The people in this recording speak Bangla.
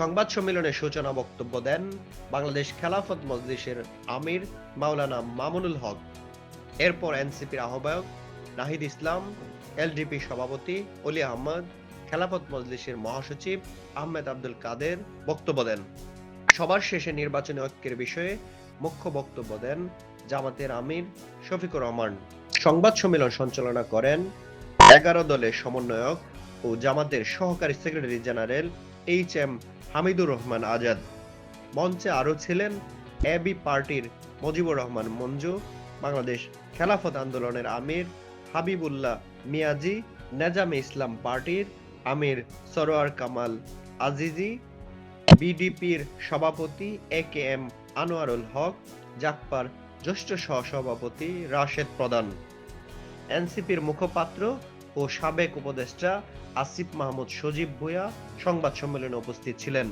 সংবাদ সম্মেলনে সূচনা বক্তব্য দেন বাংলাদেশ খেলাফত মজলিসের আমির মাওলানা মামুনুল হক। এরপর এনসিপির আহ্বায়ক নাহিদ ইসলাম, এলডিপি সভাপতি অলি আহমদ, খেলাফত মজলিসের মহাসচিব আহমেদ আব্দুল কাদের বক্তব্য দেন। সবার শেষে নির্বাচনী ঐক্যের বিষয়ে মুখ্য বক্তব্য দেন জামাতের আমির শফিকুর রহমান। সংবাদ সম্মেলন সঞ্চালনা করেন এগারো দলের সমন্বয়ক ও জামাতের সহকারী secretary general H M Hamidur Rahman Azad. মঞ্চে আরও ছিলেন এবি পার্টির মজিবুর রহমান মঞ্জু, বাংলাদেশ খেলাফত আন্দোলনের আমির হাবিবুল্লাহ মিয়াজি, নেজামে ইসলাম পার্টির আমির সরোয়ার কামাল আজিজি, বিডিপির সভাপতি এ কে এম আনোয়ারুল হক জাকপার জ্যেষ্ঠ সহসভাপতি রাশেদ প্রধান। এনসিপির মুখপাত্র ও সাবেক উপদেষ্টা আসিফ মাহমুদ সজীব ভুয়া সংবাদ সম্মেলনে উপস্থিত ছিলেন।